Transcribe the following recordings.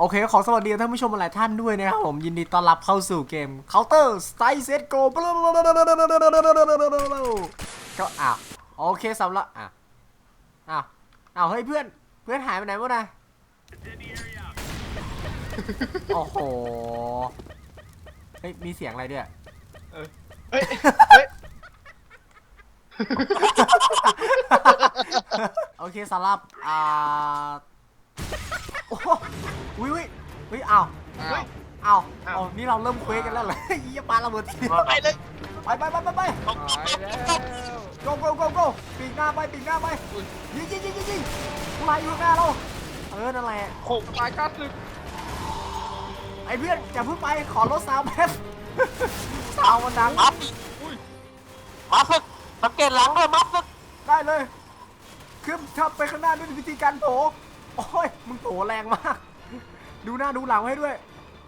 โอเค ขอสวัสดีท่านผู้ชมหลายท่านด้วยนะครับผมยินดีต้อนรับเข้าสู่เกม Counter Strike Set Go ก็อ้าวโอเคสำหรับอะอ้าวอ้าวเฮ้ยเพื่อนเพื่อนหายไปไหนวะนายโอ้โหเฮ้ยมีเสียงอะไรด้วยเฮ้ยเฮ้ยโอเคสำหรับอ่า โอ้โหวิวิวิอ้าวอ้าว อ้าวอ้าวอ๋อนี่เราเริ่มเควสกันแล้วเหรอยี่ปาระเบิดทีไปเลยไปไปไปไปไป ตายแล้ว go go go go ปีกหน้าไปปีกหน้าไปยิงยิงยิงยิงยิงผู้ร้ายอยู่ข้างหน้าเราเออนั่นแหละโขกตายข้าศึกไอ้เพื่อนอย่าเพิ่งไปขอรถซาวด์แป๊บซาวด์มันดังมัดมาสึกสังเกตหลังด้วยมัดสึกได้เลยขึ้นขับไปข้างหน้าด้วยวิธีการโถ โอ้ย มึงโถแรงมาก ดูหน้าดูหลังให้ด้วย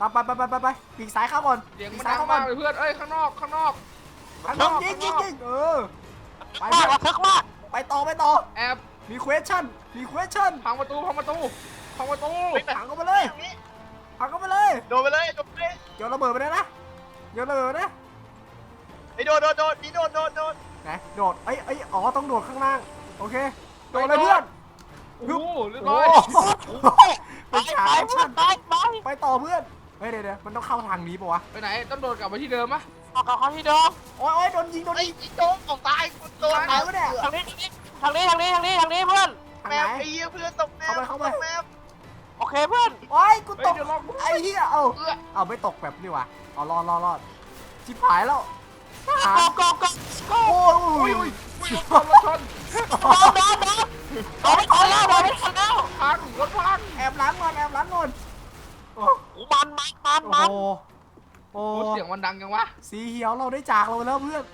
ตามไปไปไปไปไปปีกซ้ายเข้าก่อนเสียงปีมันกซ้าดัยงเข้าก่มาอกนเลยเพื่อนเอ้ยข้างนอกข้างนอกข้างนอกยิงยิงยิงเออ ไปมากเพื่อนระทึกมากไปต่อไปต่อ แอบมี question มี question พังประตูพังประตูพังประตูผังเข้าไปเลยผังเข้าไปเลย โดนไปเลยโดนไปเลยโยนระเบิดไปเลยนะ โยนระเบิดไปนะ ไอ้โดนโดนโดนนี่โดนโดนโดน ไหนโดดเอ้ยเอ้ยอ๋อ ต้องโดดข้างล่าง โอเค โดดเลยเพื่อน โอ้โหเรียบโอ้ร้อยโหตายตายเพื่อนตายตายไปต่อเพื่อนเฮ้ยเดี๋ยวเดี๋ยวมันต้องเข้าทางนี้ปะวะไปไหนต้องโดดกลับไปที่เดิมปะออกกับเขาที่เดิมโอ้ยโอ้ยโดนยิงโดนไอ้ยิงไอ้โดนออกตายกูโดนตายวะเนี่ยทางนี้ทางนี้ทางนี้ทางนี้ทางนี้เพื่อนทางแมไหน วไอ้เหี้ยเพื่อนตกแมวเข้าไปเข้าไป ตกแมวโอเคเพื่อนโอ้ยกูเฮ้ตยกเดี๋ยวลองไอ้เหี้ยเอ้าเอื้อเอาไม่ตกแบบนี่วะเอารอดรอดรอดชิบหายแล้วหาโกโกโกโอ้อุ้ยยอุ้อุ้ยยอุ้ยรถชนรถชนโดนโดนโดน โดนไม่ทันแล้วโดนไม่ทันแล้วพังรถพังแอบล้างก่อนแอบล้างก่อนโอ้โอ้มันมันมันโอ้มันโหโอ้โอ้เสียงมันดังจังวะสีเขียวเราได้จากเราไปแล้วเพื่อน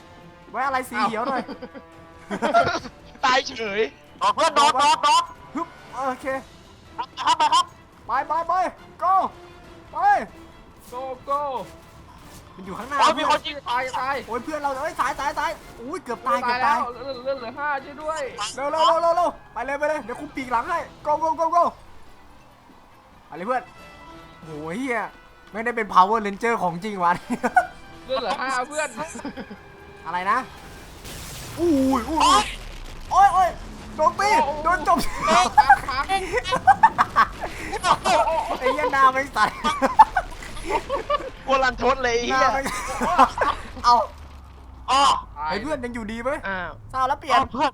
ไว้อะไรสีเขียวหน่อยตายเฉยโดนเพื่อนโดนโดนโดนฮึบโอเคครับไปครับไปไปไป go ไป โกโก้ มันอยู่ข้างหน้าโอ้ยมีเพื่คอนนยิงตายตายโอ้ยเพื่อนเราเอ้ยสายสายสายอุ้ยเกือบตายเกือบแล้ตายวเลื่อนเลื่อนเหลือห้าช่วยด้วยเร็วเร็วเร็วเร็วเร็วไปเลยไปเลยเดี๋ยวคุมปีกหลังให้ go go go go ไปเลยเพื่อนโอ้ยเฮียไม่ได้เป็น power ranger ของจริงวะเลื่อนเหลือห้าเพื่อนอะไรนะอุ้ยอุ้ยโอ้ยโอ้ยโดนตีโดนจบพังพังไอ้เหี้ยหน้าไม่ใส่ กูรันทดเลยไอ้หเหี้น้ายไม่เอาอ๋อไอ้เพื่อนยังอยู่ดีไหมอ้าวเศร้าแล้วเปลี่ยน เพื่อน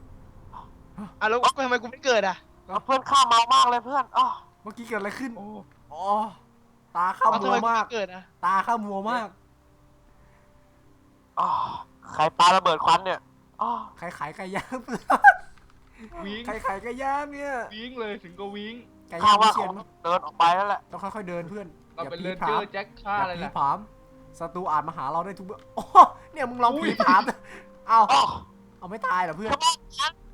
อะแล้วทำไมกูไม่เกิดอะเพื่อนข้ามามากเลยเพื่อนอ๋อเมื่อกี้เกิดอะไรขึ้นโอ้อ๋อตาข้าเอามัทำวไมกูมาก ไม่เกิดอะตาข้ามัวมาก อ๋อใครปาระเบิดควันเนี่ยอ๋อใครขายไก่ย่างวิงใครขายไก่ย่างเนี่ยวิงเลยถึงก็วิงไก่ข้าย่างว่าวิเชีเขายนเดินออกไปแล้วแหละต้องค่อยๆเดินเพื่อน เราอย่าเป็นผีเลนผาเจอมร์แจ็คฆ่าออะไรย่าผีล่ะ ผามศัตรูอาจมาหาเราได้ทุกเมื่อโอ้เนี่ยมึงลองอุ้ผีย ผามเอาอ๋อเอาไม่ตายเหรอเพื่อน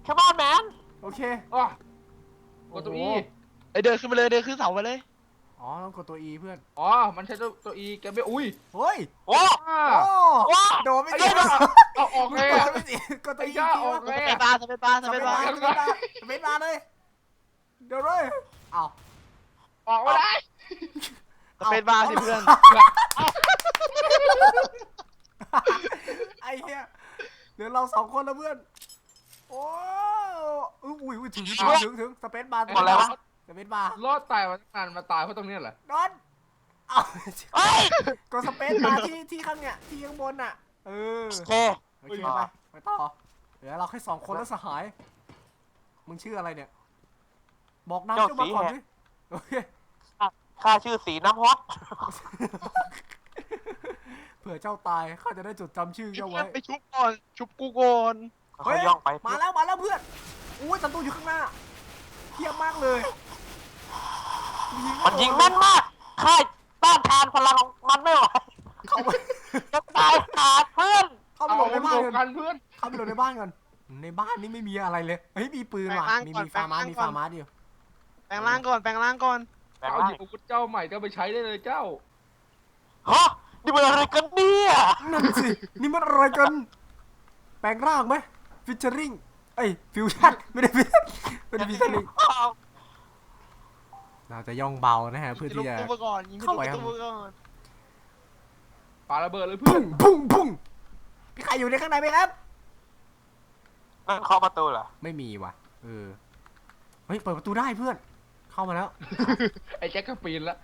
แค่บ้านแมนโอเคอ๋อกดตัวโอ้อีโหไอ้เดินขึ้นไปเลยเดินขึ้นเสาไปเลย อ๋อต้องกดตัว E เพื่อนอ๋อ มันใช้ตัวตัวอีแกไม่อุ้ยเฮ้ยโอ้ อ้าโอ้ว้าโดนไม่ไอ้ติเหี้ดยเอาออกมึเลงยโดอะนไม่ติดกดตัว ไอ้ E ย่าออกทีเลยสเปนบาร์สเปนบาร์สสเปเปนนบาบาร์ร์สเปนบาร์สเปนบาร์เลยเดี๋ยวเลยเอาออกไม่ได้ สเปนบาร์สิเพื่อน ไอ้เหี้ยเหลือเราสองคนแล้วเพื่อน โอ้อุ้ยอุ้ยอุ้ยถึงถึงถึงถึงสเปนบาร์อะไรวะ สเปนบาร์รอดตายมาตั้งนานมาตายเพราะตรงเนี้ยเหรอ นอนเอาเฮ้ยก็สเปนบาร์ที่ที่ข้างเนี่ยที่ข้างบนน่ะ เออ โอเคโอเคไปไปต่อเหลือเราแค่สองคนแล้วสหาย มึงชื่ออะไรเนี่ย บอกนามเจ้าเจ้ามาก่อนสีดิโอเค ข้าชื่อสีน้ำฮอตเผื่อเจ้าตายข้าจะได้จดจำชื่อเจ้าไว้ไปชุบก่อนชุบกูก่อนเขาย่องไปมาแล้วมาแล้วเพื่อนอุ้ยศัตรูอยู่ข้างหน้าเทียบมากเลย มันยิงแม่นมากข้าต้านทานพลังของมันไม่ไหวเข้าไปจะตายขาดเพื่อนเข้าไปเอาหลบในบ้านรวมกันกันเพื่อนเข้าไปหลบในบ้านกันในบ้านนี่ไม่มีอะไรเลยเฮ้ยมีปืนว่ะมีมีฟาร์มาสมีฟาร์มาสอยู่แปลงร่างก่อนแปลงร่างก่อน แบ่งเอาร่าหยิบอาวุธเจ้าใหม่เจ้าไปใช้ได้เลยเจ้า ฮะนี่มันอะไรกันเนี่ยนั่นสิ นี่มันอะไรกัน แปลงร่างไหมฟิชเชอริงเอ้ยฟิวชั่นไม่ได้ฟิชไม่ได้ฟิชเชอริงอ้าวเราจะย่องเบานะฮะเพื่อที่จะ ยิงทลุประตูก่อนยิงทะเข้าลุไปประครับตูก่อนปาระเบิดเลยเพื่อพุ่นงพุ่งพุ่งพี่ใครอยู่ในข้างในไหมครับ นั่นเคาะประตูเหรอไม่มีว่ะ เออ เฮ้ย เปิดประตูได้เพื่อน เข้ามาแล้ว ไอ้แจ็คก็ปีนละ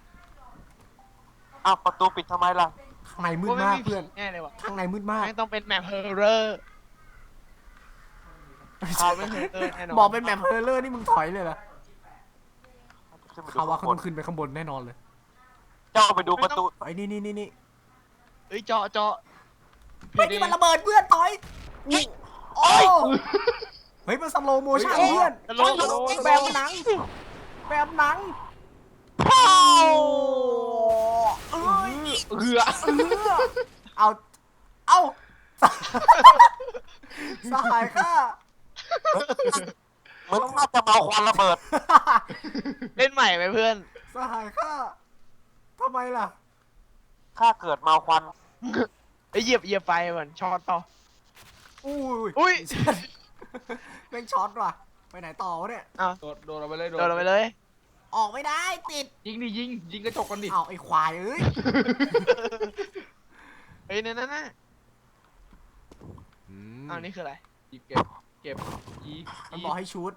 อ้าวประตูปิดทำไมล่ะ ข้างในมืดว่าไม่มากมีผีเพื่อน แน่เลยว่ะข้างในมืดมากแม่งต้องเป็นแมปเฮอร์เรอร์ข้าไม่เฮอร์เรอร์แน่นอนบอกเป็นแบบเฮอร์เลอร์นี่มึงถอยเลยเหรอขึ้นไปดูเขาว่าข้างเขาบต้นองขึ้นไปข้างบนแน่นอนเลยเจ้าไปดูประตูไอ้นี่นี่นี่นี่เอ้ยเจาะเจาะไอ้ยนี่มันระเบิดเพื่อนถอยโอ้เฮ้ยมันสโลโมชั่นเพื่อนตลกตลกแบบหนัง แบบหนังเอ้ยเหือเออเอาเอาสหายข้าเหมือนน่าจะเมาควันระเบิด เล่นใหม่ไหมเพื่อน สหายข้าทำไมล่ะข้าเกิดเมาควัน ไอ้ยเหยียบเหยียบไฟเหมือนช็อตเปล่าอุ้ยอุ้ยแม่งช็อตว่ะ ไปไหนต่อวะเนี่ยอ้าวโดดโดดเอาไปเลยโดนลงไปเลย ออกไม่ได้ติดยิงดิยิงยิงกระจกกันดิเอาไอ้ควายเอ้ย เฮ้ยนั่นนั่นน่ะอ้าวนี่คืออะไรหยิบเก็บเก็บอีมันบอกให้ชูด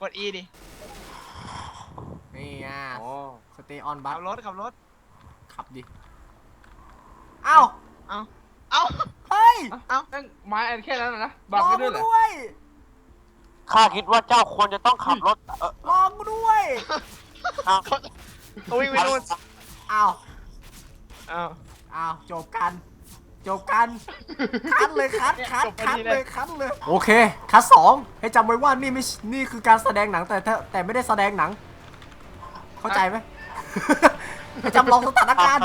กด E ดินี่อะอ๋อสเตย์ออนบัขัสบรถขับรถ ขับดิ เอ้า เอ้าเอ้าเฮ้ยเอ้านั่งไม้อันแค่นั้นนะนะรบังอได้กูด้วยเหรอด้วย ข้าคิดว่าเจ้าควรจะต้องขับรถเออรอกูด้วยเอาเอาวิ่งไปนู่นเอ้าอ้าวเอ้าจบกัน จบกัน คัดเลยคัดคัดจบพอคัดดีเลเลยยคัดเลย โอเค คัดสองให้จำไว้ว่านี่ไม่ใช่นี่คือการแสดงหนังแต่ถ้าแต่ไม่ได้แสดงหนัง เข้าใจไหมให้จำลองสถานการณ์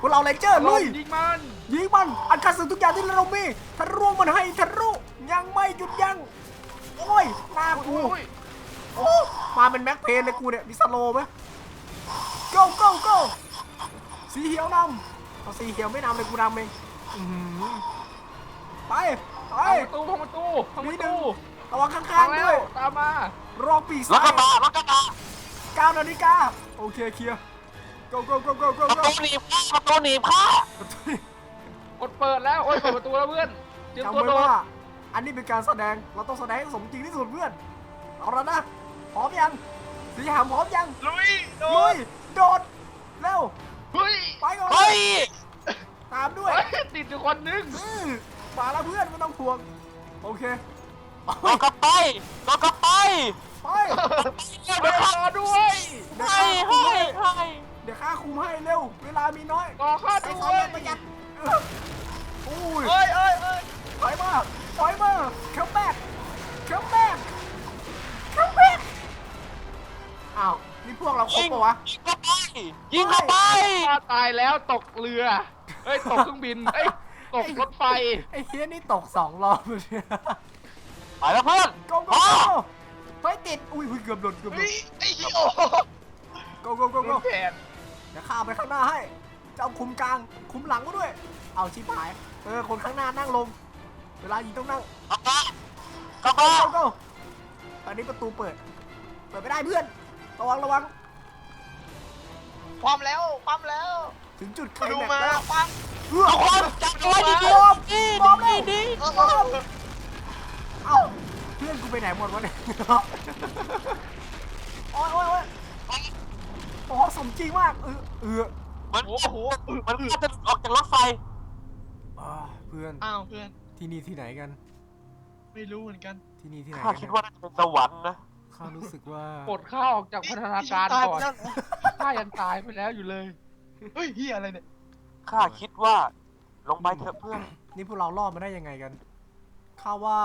พวกเราเลนเจอร์ลุยยิงมันยิงมัน อันคาสึทุกอย่างที่เรามีทะลุมันให้ทะลุยังไม่หยุดยั้ง โอ้ยหน้ากูโอ้ยโอ้มาเป็นแม็กเพนเลยกูเนี่ยมีสโลว์ไหม go go go สีเขียวนำเอาสีเขียวไม่นำเลยกูนำเองอื้อหือไปไป พังประตูพังประตูพังประตูระวังข้าพังงๆแล้ด้ววย ตามมารอปีกรถซ้ากระบะยรถกระบะ9นาฬิกาโอเคเคลียร์ go go go go go ประ go ตูหนีบข้าประตูหนีบข้ากดเปิดแล้วโอ้ยเปิดประตูแล้วเพื่อนเตรียมจำตัวไว้โดดว่า อันนี้เป็นการแสดง เราต้องแสดงให้สมจริงที่สุดเพื่อน เอาละนะ พร้อมยัง สีหามพร้อมยังลุยโดลุนยโดด เร็วเฮ้ยไปก่อน เฮ้ย ตามด้วย เฮ้ยติดอยู่คนนึงอื้อมาแล้วเพื่อนไม่ต้องห่วง โอเครถกระไปรถกระไปไปเดี๋ยวรอด้วยเดี๋ยวให้ข้าคุมให้ให้ให้เดี๋ยวข้าคุมให้เร็ว เวลามีน้อยรอข้าใช้ด้ไฟวยเย็นประหยัดเอออุ้ย เอ้ยเอ้ยเอ้ย ถอยมาถอยมาคัมแบ็กคัมแบ็กคัมแบ็กอ้าวนี่พวกเราครบยิงปะวะ ยิงเข้าไปยิงเข้าไปข้าตายแล้วตกเรือเฮ้ยตกเครื่องบินเฮ้ยตกรถไฟไอ้เฮียนี่ตกสองรอบเลยเนี่ยไปแล้วเพื่อนโกโกมาโกไฟติดอุ้ยอุ้ยเกือบโดนเกือบโดเฮ้นยไอ้เหี้ยโอ้โหโกโกโกโกโดนแผนเดี๋ยวข้าไปข้างหน้าให้ เจ้าคุมกลาง คุมหลังก็ด้วย เอาชิบหาย เออ คนข้างหน้านั่งลง เวลายิงต้องนั่งเข้ามาเข้าโกมาโกโกตอนนี้ประตูเปิด เปิดไม่ได้เพื่อน ระวังระวัง ความแล้วความแล้วถึงจุดไคลดูแม็กมาซ์แล้วความเพื่อทุกคนจับตัวดีบดีอมดีบอมดีเร็วดีบอมเอ้าเพื่อนกูไปไหนหมดวะเนี่ยโอ้ยโอ้ยโอ้ยโอ้โหสมจริงมากเออเออเหมือนโอ้โหเหมือนจะออกจากรถไฟอ่าเพื่อนอ้าวเพื่อน ที่นี่ที่ไหนกัน ไม่รู้เหมือนกันที่นี่ที่ไหนข้ากันคิดว่าน่าจะเป็นสวรรค์นะ ข้ารู้สึกว่า ปลดข้าออกจากพัฒนาการตายก่ไปอนแล้วข้ายังตายไปแล้วอยู่เลยเฮ้ยเฮียอะไรเนี่ย ข้าคิดว่า ลงไปเถอะเพื่อน นี่พวกเรารอดมาได้ยังไงกัน ข้าว่า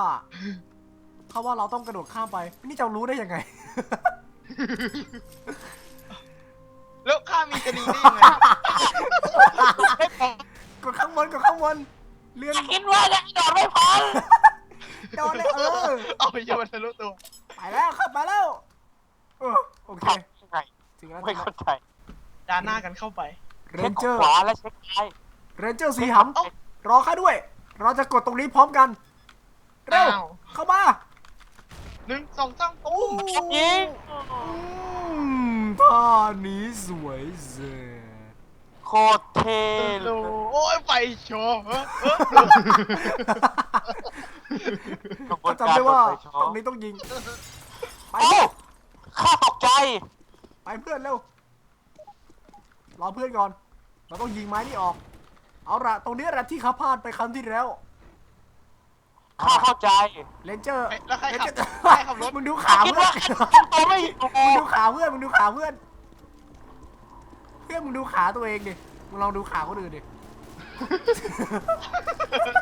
ข้าว่าเราต้องกระโดดข้ามไป นี่เจ้ารู้ได้ยังไง แล้วข้ามีคดีได้ยังไง กดข้างบนกดข้างบน เลื่อนคิดว่าจะโดดไม่พ้นโดนเลยเออ เอาไปโยนทะลุตัวไปแล้วขับไปแล้วเออโอเคยังไงถึงแล้วไม่เข้าใจด่านหน้ากันเข้าไปเรเช็คนเจอร์ขวาและเช็คซ้ายเรนเจอร์สีหเอ้าำรอข้าด้วย เราจะกดตรงนี้พร้อมกัน เร็ว อ้าวเข้ามานหนึ่งสองสามตุ้ม ยิง อืมท่านี้สวยเซ่โคตรเท่เลโอ้ยโอ้ยไปโชว์เฮ้ยเฮ้ยกระบวก็นการจำได้ว่าโดนไฟช็อตรตงนี้ต้องยิง ไปโอ้เพื่อนข้าตกใจ ไปเพื่อนเร็ว รอเพื่อนก่อน เราต้องยิงไม้นี่ออก เอาละตรงนี้แหละที่เขาพลาดไปครั้งที่แล้วข้าเข้าใจเลนเจอร์แล้วใครขับเลนเจอร์ใครขับรถมึงดูขาคิดเพื่อว่านตัวไม่อยู่มึงดูขาเพื่อนมึงดูขาเพื่อนเพื่อนมึงดูขาตัวเองดิ มึงลองดูขาคนอื่นดิ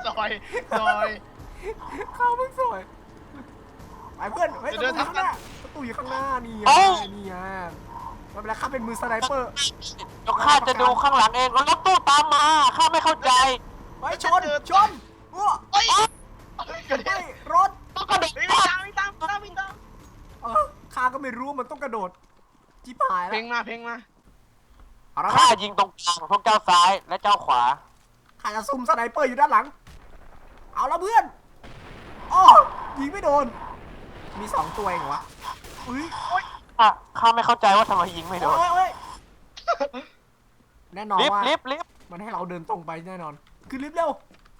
ซอยซอยขามึงสวย ไปเพื่อนเฮ้ยเดี๋ประยวตูเดิอยู่นข้างหทัน้าบประตูอยู่ข้างหน้านี่ไงเอ้า นี่ไงไมันเป็นไรข้าเป็นมือสไนเปอร์เดี๋ยวข้าจะดูข้างหลังเองแล้วรถตู้ตามมาข้าไม่เข้าใจไปชน ชนอ้วเฮ้ยเฮ้ยกระเด็ไม่นรถ ต้องกระโดดไม่ตามไม่ตามไม่ตามไม่ตามเออข้าก็ไม่รู้มันต้องกระโดดจิบหายเพลแล้วงมาเพลงมา เอาละข้านะยิงตรงกลางพวกเจ้าซ้ายและเจ้าขวา ข้าจะซุ่มสไนเปอร์อยู่ด้านหลัง เอาละเพื่อนอ๋อยิงไม่โดน มีสองตัวเองเหรอวะอุ้ยข้าข้าไม่เข้าใจว่าทำไมยิงไม่โดนโอ้ยโอ้ยแน่นอนลิฟต์ว่าลิฟต์ลิฟต์มันให้เราเดินตรงไปแน่นอน คือลิฟต์เร็ว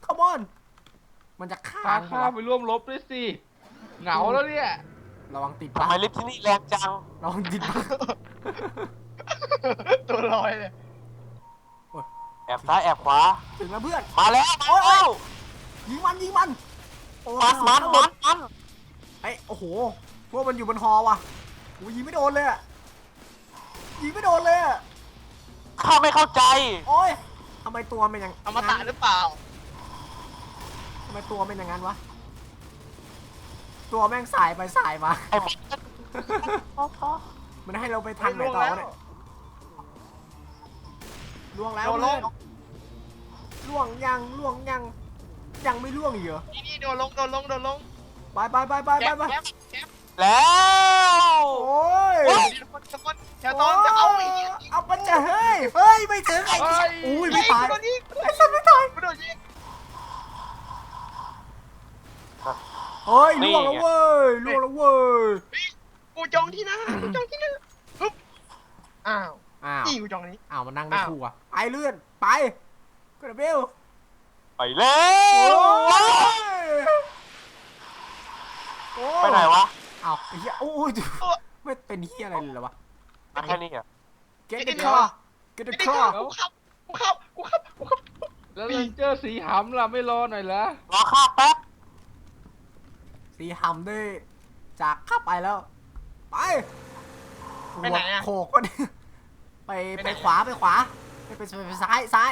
come on มันจะฆ่าพาเหรข้าอไปร่วมรบด้วยสิ เหงาแล้วเนี่ย ระวังติดทำบ้าไมลิฟต์ที่นี่แรงจัง ระวังติดบ้า ตัวลอยเลยแอบซ้ายแอบขวา ถึงแล้วเพื่อน มาแล้วโอ้มายโอ้แล้ย วยิงมันยิงมันโอ้ยมันมันมันมันไอ้ยโอ้โห พวกมันอยู่บนฮอว่ะโอ้ยยิงไม่โดนเลยอะยิงไม่โดนเลยอะข้าไม่เข้าใจ โอ้ยทำไมตัวมันอย่างอมตะหรือเปล่า ทำไมตัวเป็นอย่างนั้นวะ ตัวแม่งสายไปสายมา ไอ้หมอมันให้เราไปทางไหนต่อวะเนี่ย ล่วงแล้วโดนลเพื่องนล่วงยังล่วงยังยังไม่ล่วงอีกเหรอนี่นี่โดนลงโดนลงโดนลงไปไปไปไปไปแก๊ปไปแก๊ปแก๊ปแล้วโอ้ยโอ้ยทุกคนทุกคนแถวตอนจะเอาไอ้เหี้ยเอาปัญจะเฮ้ยเฮ้ยไม่ถึงไอ้เฮ้ยอุ้ยไม่ตายไอ้กูโดนยิงไอ้สัตว์ไม่ตายกูโดนยิงเฮ้ยนี่ล่วงแล้วไงเว้ยล่วงแล้วเว้ยกูจองที่หน้ากูจองที่หน้าฮึบอ้าว อ้าวนี่กูจองนี้ อ้าวมันนั่งไม่อ้าว คู่อะไปเลื่อนไปกระเบลไปแล้โอ้ว ยโอ้ไปไหนวะอ้าวไอ้เหี้ยโอ้ยไม่เป็นเหี้ยอะไรเลยเหรอวะ มาแค่นี้อะ get the car get the ไอ้ car กูขับกูขับกูขับกูขับแล้วเรนเจอร์สีหำล่ะไม่รอหน่อยละรอข้าแป๊บสีหำด้วยจากข้าไปแล้ว ไปไปไหนอะ โขกวะเนี่ย ไปไปขวาไปขวาไปไปไปไปซ้ายซ้าย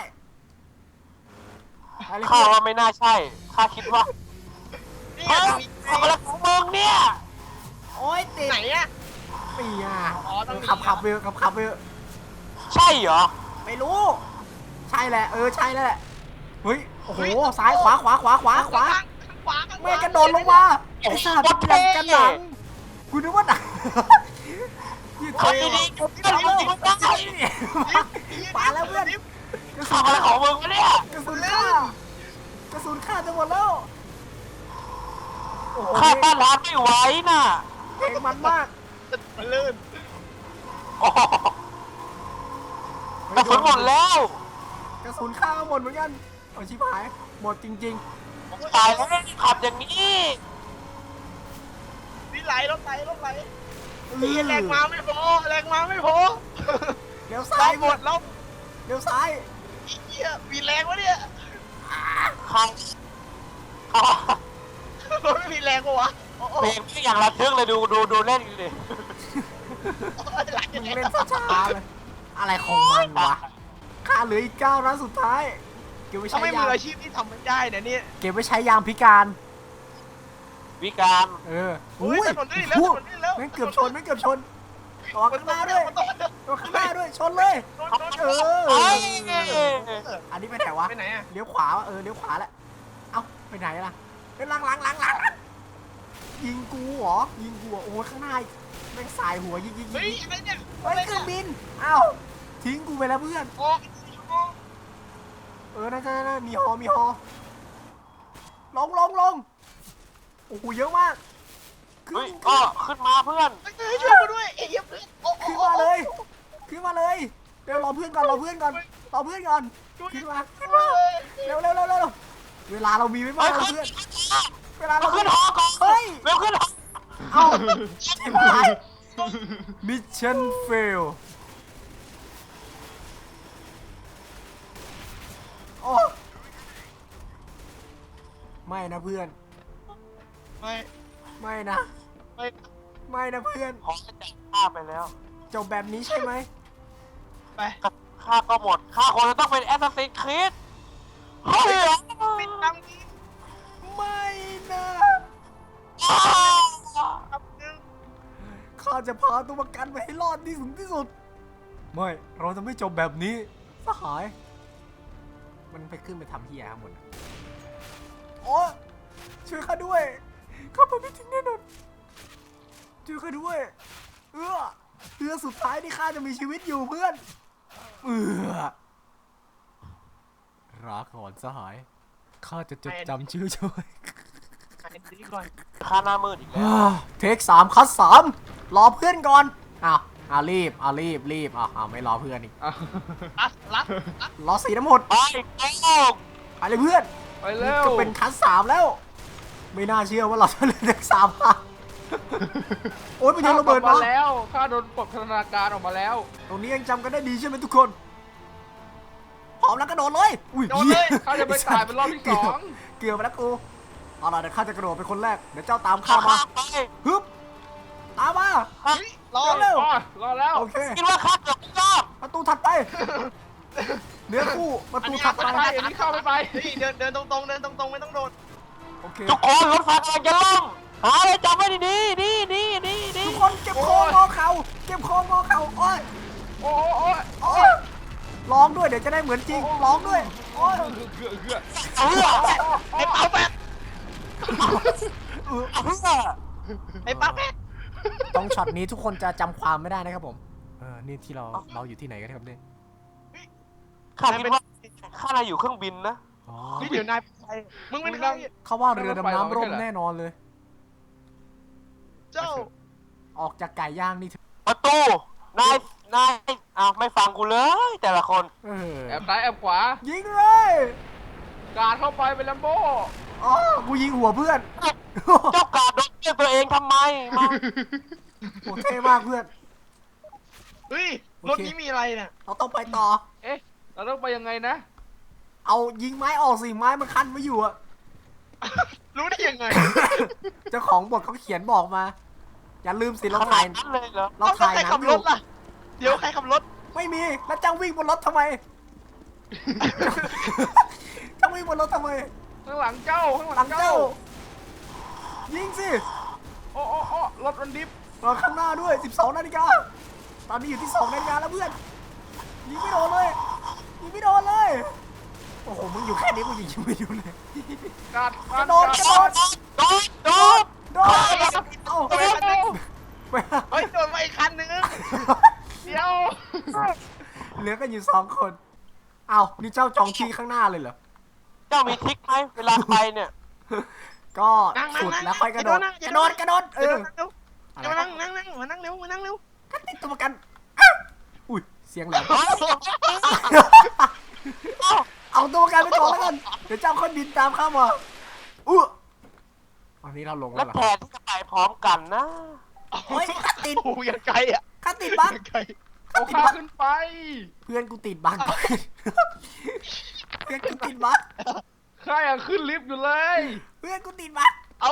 ไปเลยข้าเพื่อนว่าไม่น่าใช่ข้าคิดว่านี่เฮ้ยตรงนี้ทำอะไรของมึงเนี่ยโอ้ยติดไหนอะปีอะอ๋อต้องมี ขับขับไปเถอะขับขับไปเถอะใช่เหรอไม่รู้ ใช่แหละเออใช่แหละเฮ้ยโอ้โหซ้ายขวาขวาขวาขวาขวาขวาข้างขวาไม่กระโดดลงมาไอ้สัตว์หลังกันหลังกูนึกว่าหนังยืดคนเท่ดีๆเพื่อนมึงยิงไม่ได้ มาแล้วเพื่อนกระสุนอะไรของมึงวะเนี่ยกระสุนฆ่ากระสุนฆ่าจะหมดแล้วโอ้โหข้าต้านทานไม่ไหวน่ะเพลงมันมากมันลื่นโอ้โหกระสุนหมดแล้วกระสุนฆ่าหมดเหมือนกันเอาชิบหายหมดจริง ตายแล้วขับอย่างนี้นี่ไหลรถไหลรถไหลดีแรงมาไม่พอแรงมาไม่พอ เลี้ยวเราซ้ายหมดแล้วเลี้ยวซ้ายไอ้เหี้ยมีแรงวะเนี่ยข้างข้างมันไม่มีแรงปะวะโอ้โหเพลงที่อย่างระทึกเลยดูดูดูเล่นดิไหลมึยังงไงเล่นช้าๆเลยอะไรของมันวะข้าเหลืออีกเก้านัดสุดท้ายเก็บไว้ถ้าใช้ไม่มืยามออาชีพที่ทำไม่ได้เนี่ยนี่เก็บไว้ใช้ยามพิการ วิการเอออุ้ยถนนนี่แล้วพูถดนนนี่แล้วแม่งเกือบชนแม่งเกือบชน ระวังข้างหน้าด้วยมันต้องมันต้องระวังข้างหน้าด้วย ชนเลย เออเฮ้ยอันนี้ไปไหนวะ ไปไหนอะเลี้ยวขวาวะเออ เลี้ยวขวาแหละ เอ้า ไปไหนล่ะเฮ้ยหลังหลังหลังหลังยิงกูเหรอ ยิงกูเหรอโอ้ยข้างหน้าอีกแม่งสายหัวยิงยิงยิเฮ้ยงอะไรเนี่ยเฮ้ยเครื่องบิน เอ้า ทิ้งกูไปแล้วเพื่อน โอ้เออน่าจะน่ามีฮอ มีฮอ ลงลงลงโอ้โห เยอะมาก ขึ้เฮ้ยนก็ขึ้นมาเพื่อน เฮ้ยช่วยกูด้วยเอ้ย ก่อนรอเพื่อนก่อนรอเพื่อนก่อนขึ้นมาขึ้นมาเร็วเร็วเร็วเร็วเวลาเรามีไม่มากเฮ้ยนะขึ้นเพื่อนเวลาเราขึ้นหอก่อนเฮ้ยเร็วขึ้นหอเอ้าเจ็บหายมิชชั่นเฟลโอ้ไม่นะเพื่อน ไม่ไม่นะไม่ไม่นะเพื่อนหอจะจับข้าไปแล้วจบแบบนี้ใช่ไหมไป ข้าก็หมดข้าคงจะต้องเป็นแอสซัสซินครีดเฮ้ยปิดตังนี้ไม่นะครับนึงข้าจะพาตัวประกันไปให้รอดที่สุดที่สุด ไม่ เราจะไม่จบแบบนี้ สหาย มันไปขึ้นไปทำเฮียข้างบนโอ้ช่วยข้าด้วย ข้าไปไม่ถึงแน่นอน ช่วยข้าด้วย เอื้อเอื้อสุดท้ายที่ข้าจะมีชีวิตอยู่เพื่อน เอื้อรักก่อนสหาย ข้าจะจดจำชื่อช่วยอ่านดีก่อนข้าหน้ามืดอีกแล้วอ่าเทคสามคัดสามรอเพื่อนก่อนอ้าวอ้าวรีบอ้าวรีบรีบอ้าวอ้าวไม่รอเพื่อนอีกอะรัดรัดรัดรอสีน้ำหมดไปโอ้ไปเลยเพื่อนไปเร็วจะเป็นคัดสามแล้ว ไม่น่าเชื่อว่าเราจะเล่นเทคสามค่ะ โอ๊ยมันยังระเบิดข้ามาออกแล้วข้าโดนปลดพัฒนาการออกมาแล้ว ตรงนี้ยังจำกันได้ดีใช่ไหมทุกคนพร้อมแล้วกระโดดเลยอุ้ยโดนเลยข้าจะไปตายเป็นรอบที่สองเกือบไปแล้วกูเอาล่ะเดี๋ยวข้าจะกระโดดเป็นคนแรกเดี๋ยวเจ้าตามข้าข้ามาไปฮึบตามมา เฮ้ยรอเร็วรอรอแล้วโอเคคิดว่าข้าเกือบไม่รอดประตูถัดไปเนื้อคู่ประตูถัดไปไปไปอันนี้เข้าไม่ไปเฮ้ยเดินเดินตรงๆเดินตรงๆไม่ต้องโดดโอเคทุกคนรถไฟกำลังจะล่ม หาอะไรจับไว้ดีดีดีดีดีดีทุกคนเก็บโค้งงอเข่าเก็บโค้งงอเข่าโอ้ยโอ้โอ้โอ้โอ้ยร้องด้วยเดี๋ยวจะได้เหมือนจริงร้องด้วยโอ้ยเกือเกือเออไอ้เป้าแปดเออเออไอ้เป้าแปดตรงช็อตนี้ทุกคนจะจำความไม่ได้นะครับผมเออนี่ที่เราเราอยู่ที่ไหนกันครับเนี่ยข้าคิดว่าข้าน่าอยู่เครื่องบินนะอ๋อนี่เดี๋ยวนายไปมึงเป็นใครเขาว่าเรือดำน้ำร่มแน่นอนเลย เจ้า ออกจากไก่ย่างนี่เถอะประตู นาย นายอ้าวไม่ฟังกูเลย แต่ละคน เออแอบซ้ายแอบขวา ยิงเลยการเข้าไปเป็นแลมโบ้อ๋อกูยิงหัวเพื่อนเจ้ากาดโดนเพื่อนตัวเองทำไมมาโหเท่มากเพื่อน เฮ้ยโอรถเคนี้มีอะไรเนี่ย เราต้องไปต่อ เอ๊ะ เราต้องไปยังไงนะ เอายิงไม้ออกสิไม้มันคันไว้อยู่อะ รู้ได้ยังไงเจ้าของบทเขาเขียนบอกมา อย่าลืมสิเราขนาถ่าดยนั้นเลยเหรอเราเอาแล้วถ่ายใครหนัขังบอรยู่ถล่ะไม่เดี๋ยวใครขับรถ ไม่มี แล้วจ้างวิ่งบนรถทำไมจ้างวิ่งบนรถทำไมข้างหลังเจ้าข้างหหลัลังงเจ้า เจ้า ยิงสิโอ้โอ้โอ้รถมันดิฟรอข้างหน้าด้วย 12 นาฬิกา ตอนนี้อยู่ที่ 2 นาฬิกาแล้วเพื่อน ยิงไม่โดนเลย ยิงไม่โดนเลย โอ้โห มึงอยู่แค่นี้กูยิงไม่โดนเลยการกระโดดกระโดด โดนโดนโดนเอ้าโดนไปคันหนึ่งไปเฮ้ยโดนมาอีกคันนึงเดี๋ยวเหลือกันอยู่สองคน เอ้านี่เจ้าจองที่ข้างหน้าเลยเหรอ เจ้ามีทริคไหมเวลาไปเนี่ย ก็นั่งนั่งสุดนั่งแล้วค่อยกระโดดนั่งกอย่าระโดโดดดกระโดด เอเดี๋ยวอนั่งเร็วเดี๋ยวมานั่งนั่งนั่งมานั่งเร็วมานั่งเร็วก็ติดตัวประกันอุ้ย เสียงแหลม เอาตัวประกันไปก่อนแล้วกัน เดี๋ยวเจ้าค่อยบินตามข้ามาอู้อันนี้เราลงแล้แล้ววเหรอแผนที่จะไปพร้อมกันนะเฮ้ยข้าติดโอ้ยยังไกลอะข้าติดบั๊กยังไกลเอาข้าขึ้นไป เพื่อนกูติดบั๊กเพื่อนกูติดบั๊กข้ายังขึ้นลิฟต์อยู่เลย เพื่อนกูติดบั๊กเอา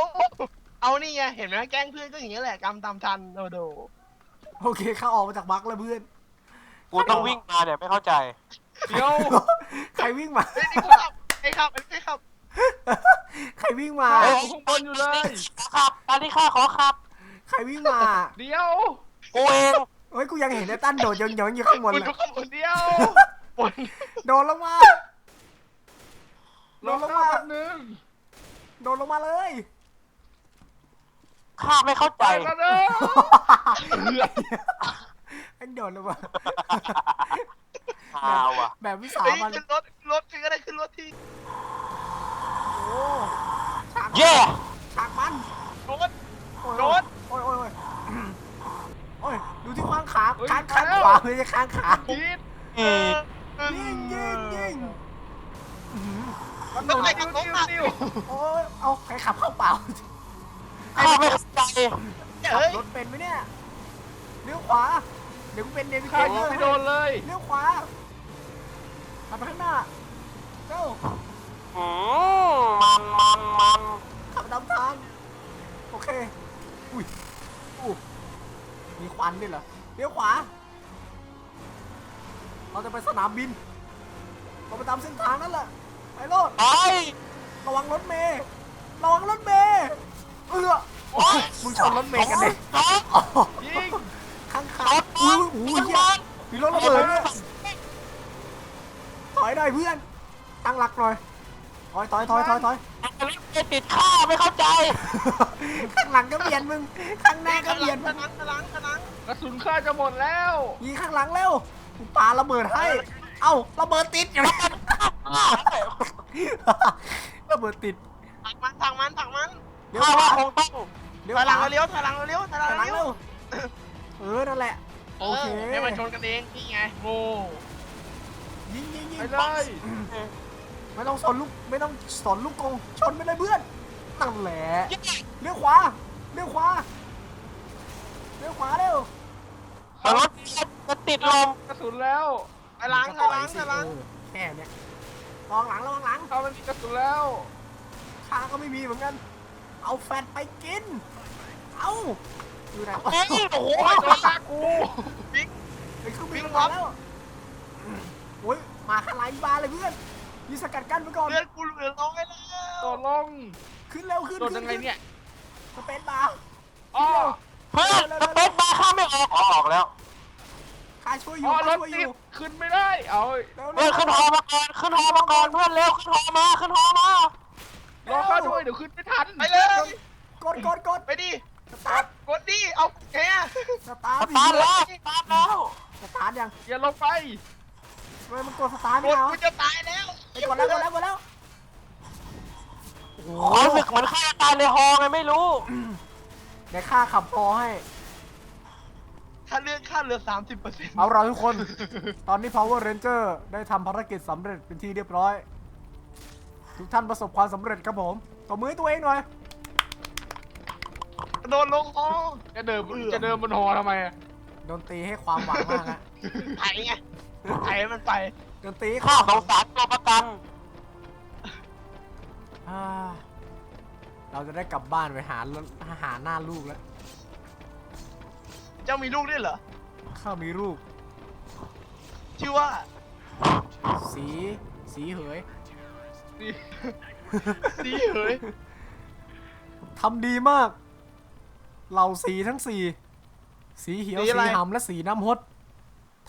เอานี่ไง เห็นไหมแกล้งเพื่อนก็อย่างนี้ยแหละกรรมตามทันโดโดโอเคข้าออกมาจากบั๊กแล้วเพื่อน กูต้องวิ่งมาเนี่ยไม่เข้าใจ เดี๋ยวใครวิ่งมาเฮ้ยนี่ขับไอ้ขับไอ้ขับใครวิ่งมาข้าอยู่ข้างบนอยู่เลยขอขับตอนนี้ข้าขอขับ ใครวิ่งมาเดี๋ยวกูเองเฮ้ยกูยังเห็นไอ้ตั้นโดดยองๆอยู่ข้างบนมึงเลยดูข้างบนเดี๋ยวบนโดดลงมารอข้าแป๊บนึงโดดลงมาเลย ข้าไม่เข้าไปใจกันเด้อไอ้โดดลงมา ฮาวอะแบบวิสาเฮ้ยมันขึ้นรถขึ้นรถขึ้นก็ได้ขึ้นรถที่โอ้ฉากเย่ฉากมันรถ โอ้ยรถรถโอ้ยโอ้ยโอ้ยโอ้ยดูที่ข้างขาเฮ้ยข้างข้างมาแล้ว ขวาไม่ใช่ข้างขาคิดเออยิงยิงยิงอื้อหือมันต้องไปนิ้กับวน้องนิ้วอะนิ้วโอ้ยเอาใครขับเข้าเปล่าข้าไม่เข้าใจขับเฮ้ยรถเป็นไหมเนี่ยเลี้ยวขวาเดี๋ยวกูเป็นเดวิดข้าเกยิงอร์ไม่โดนเลย เลี้ยวขวา ขับไปข้างหน้าเร็วอืมมันมันมันขับตามทางโอเค อุ้ยอู้มีควันด้วยเหรอเลี้ยวขวา เราจะไปสนามบินเราไปตามเส้นทางนั่นแหละไปโลดไอ้ระวังรถเมย์ระวังรถเมย์เออโอ๊ยมึงชนรถเมย์กันเด็รถยิงข้างขาอุ้ยอุ้ยเหี้ยมีรถระเบิดเนี่ยถ อยหน่อยเพื่อน ตั้งหลักหน่อยถอยถอยถอยถอยถอยไม่ติดข้าไม่เข้าใจ ข้างหลังก็เบียดมึง ข้างหน้าก็เบียดขมึงลังขลังขลังกระสุนข้าจะหมดแล้วยิงข้างหลังเร็วกูปาระเบิดให้ เอ้าระเบิดติดอยู่แล้วระเบิดติดถังมันถังมันถังมันเดี๋ยวข้าขว่าวาคงต้องเดี๋ยวถอยหขลังวาเลี้ยวถอยหลังเลี้ยวถอยหลังถอยหลังเลี้ยเร็ววเออนั่นแหละ โอเค ให้มันชนกันเองนี่ไงโง่ ยิงยิงยิงไปเลยไม่ต้องสนลูกไม่ต้องสนลูกกงชนไปเลยเพื่อนนั่นแหละเลี้ยวขวาเลี้ยวขวาเลี้ยวขวาเร็วรถจะติดลมกระสุนแล้วถอยหลังถอยหลังถอยหลังเออแค่เนี้ยลองหลังลองหลังข้ามันมีกระสุนแล้วข้าก็ไม่มีเหมือนกัน เอาแฟตไปกิน เอาอยู่ไหนเฮ้ยโอ้โหโอ้ยโดนตากู ไอ้เครื่องบินมันมาแล้ว โอ้ยมาข้างหลังบานเลยเพื่อนยีสกัดกั้นไว้ก่อน เลือดกูเหลือร้อยแล้วโดดลงขึ้นเร็วขึ้นโดดขึ้ยังไงเนี่ยสเปซบาร์อ๋อเพื่อนสเปซบาร์ข้าไม่ออกอ๋อออกแล้วข้าช่วยอยู่อ๋อรข้าถช่วยอติดยู่ขึ้นไม่ได้ เอาเร็วเพื่อนขึ้นฮอมาก่อนขึ้นฮอมาก่อนเพื่อนเร็วขึ้นฮอมาขึ้นฮอมารอข้าด้วยเดี๋ยวขึ้นไม่ทันไปเลยกดกดกดไปดิสตาร์ทกดดิเอาแกสตาร์ทสตาร์ทแล้วสตาร์ทแล้วสตาร์ทยังอย่าลงไป ทำไมมันกดสตาร์ทกไม่ดเอากูจะตายแล้วไปกดแล้วกดแล้วกดแล้วโอ้ความรู้โหสึกเหมือนข้าจะตายในฮอไงไม่รู้ เดี๋ยวข้าขับพอให้ค่าเลือดค่าเหลือสามสิบเปอร์เซ็นต์เอาเราทุกคน ตอนนี้ Power Ranger ได้ทำภารกิจสำเร็จเป็นที่เรียบร้อย ทุกท่านประสบความสำเร็จครับผมตบมือให้ตัวเองหน่อย โดนลงคอจะเดินจะเดินบนหอทำไมอะโดนตีให้ความหวังมากฮะไถไง ไถมันไปโดนตีให้คข้าวามสงสารตัวประกันอ่าเราจะได้กลับบ้านไปหาหาหน้าลูกแล้ว เจ้ามีลูกด้วยเหรอ ข้ามีลูก ชื่อว่า สี สีเหยนี่สีเหยทำดีมาก เหล่าสีทั้งสี่ สีเขียว สีหำและสีน้ำฮด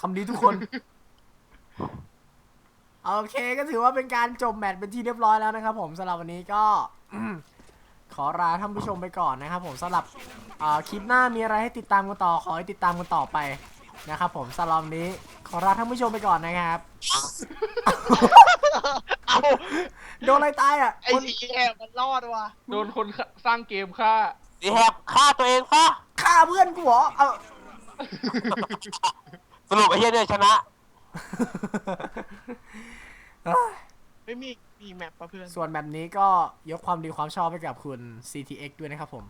ทำดีทุกคน โอเคก็ถือว่าเป็นการจบแมตช์เป็นที่เรียบร้อยแล้วนะครับผมสำหรับวันนี้ก็ขอลาท่านผู้ชมไปก่อนนะครับผมสำหรับอ่าคลิปหน้ามีอะไรให้ติดตามกันต่อขอให้ติดตามกันต่อไปนะครับผมสำหรับวันนี้ขอลาท่านผู้ชมไปก่อนนะครับเอาโดนอะไรตายอะไอ้คนสีแอบมันรอดว่ะโดนคนสร้างเกมฆ่าสีแหบฆ่าตัวเองซะฆ่าเพื่อนกูเหรอเอาสรุปไอ้เหี้ยเนี่ยชนะ ไม่มีมีแมปปะเพื่อน ส่วนแบบนี้ก็ยกความดีความชอบให้กับคุณ CTX ด้วยนะครับผม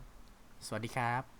สวัสดีครับ